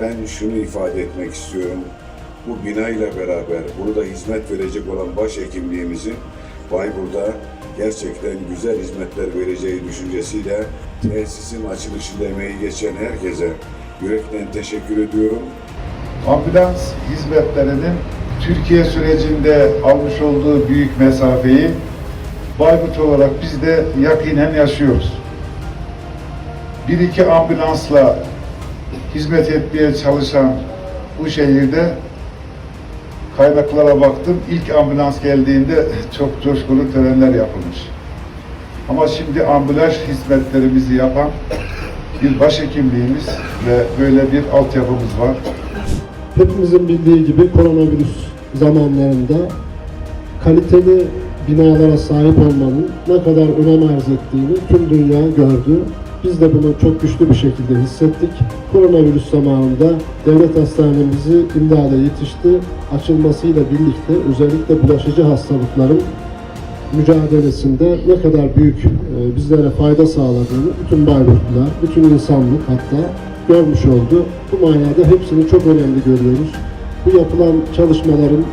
Ben şunu ifade etmek istiyorum. Bu bina ile beraber burada hizmet verecek olan başhekimliğimizin Bayburt'a gerçekten güzel hizmetler vereceği düşüncesiyle tesisin açılışında emeği geçen herkese yürekten teşekkür ediyorum. ambulans hizmetlerinin Türkiye sürecinde almış olduğu büyük mesafeyi Bayburt olarak biz de yakinen yaşıyoruz. Bir iki ambulansla hizmet etmeye çalışan bu şehirde kaynaklara baktım. İlk ambulans geldiğinde çok coşkulu törenler yapılmış. Ama şimdi ambulans hizmetlerimizi yapan bir başhekimliğimiz ve böyle bir altyapımız var. Hepimizin bildiği gibi koronavirüs zamanlarında kaliteli binalara sahip olmanın ne kadar önem arz ettiğini tüm dünya gördü. Biz de bunu çok güçlü bir şekilde hissettik. Koronavirüs zamanında devlet hastanemizi imdada yetişti. Açılmasıyla birlikte özellikle bulaşıcı hastalıkların mücadelesinde ne kadar büyük e, bizlere fayda sağladığını bütün Bayburtlular, bütün insanlık hatta görmüş oldu. Bu manada hepsini çok önemli görüyoruz. Bu yapılan çalışmaların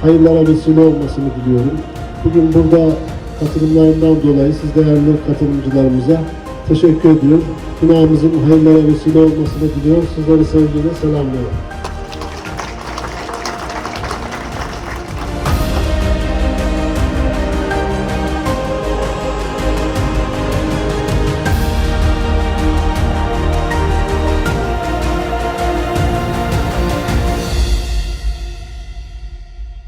hayırlara vesile olmasını diliyorum. Bugün burada katılımlarından dolayı siz değerli katılımcılarımıza teşekkür ediyor. Binamızın hayırlara vesile olmasını diliyor. Sizleri sevgiyle selamlıyorum.